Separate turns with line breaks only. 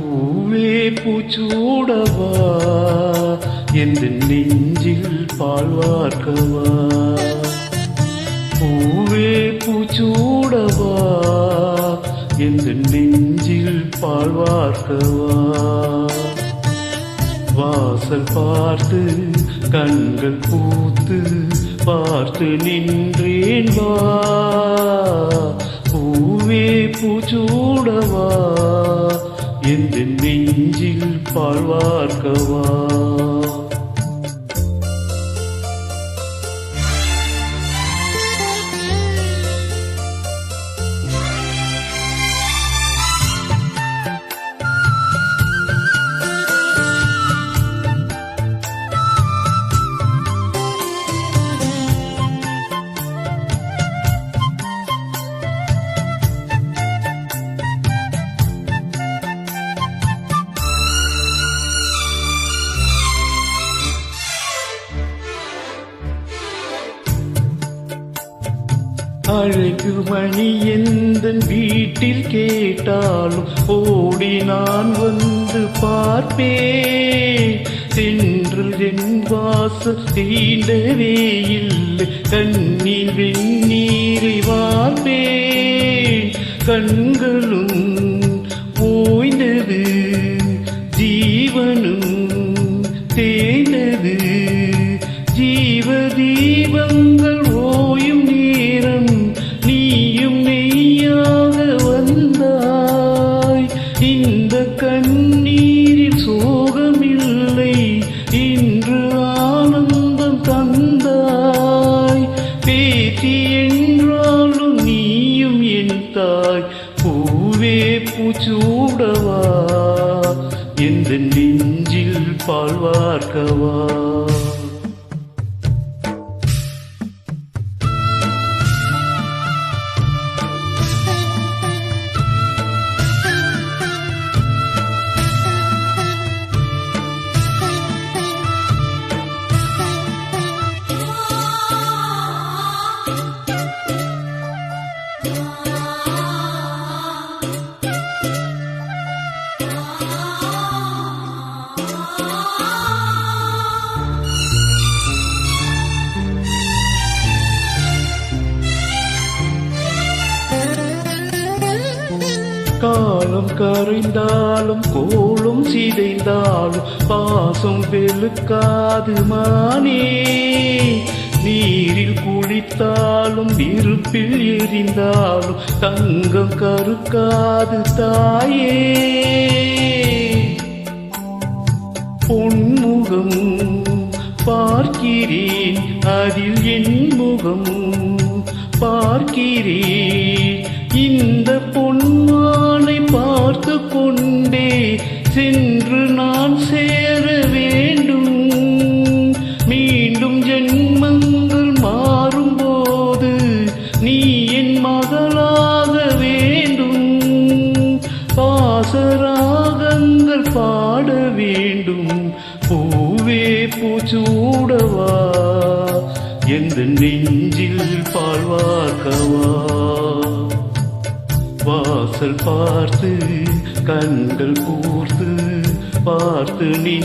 பூவே பூச்சூடவா? என்று நெஞ்சில் பாழ்வார்க்கவா பூவே பூச்சூடவா? என்று நெஞ்சில் பாழ்வார்க்கவா வாசல் பார்த்து கண்கள் பூத்து பார்த்து நின்றேன் வா. பூவே பூச்சூடவா? எந்த நெஞ்சில் பாழ்வார்க்கவா? அழகு மணி எந்த வீட்டில் கேட்டாலும் ஓடி நான் வந்து பார்ப்பேன் சென்றல் என் வாசல் தீண்டவே இல்லை. கண்ணில் வெந்நீரை வார்ப்பேன் கண்களும் ஓய்ந்தது ஜீவனும் தேய்ந்தது. ஜீவ தீபம் பூச்சூடவா எந்த நெஞ்சில் பால் வார்க்கவா? காலம் கரைந்தாலும் கோளும் சிதைந்தாலும் பாசம் வெளுக்காது மானே. நீரில் குளித்தாலும் நெருப்பில் எரிந்தாலும் தங்கம் கருக்காது தாயே. பொன்முகம் பார்க்கிறேன் அதில் என் முகம் பார்க்கிறேன். பூவே பூச்சூடவா? எந்த நெஞ்சில் பாழ்வார்க்கவா? வாசல் பார்த்து கண்கள் கூர்த்து பார்த்து நீ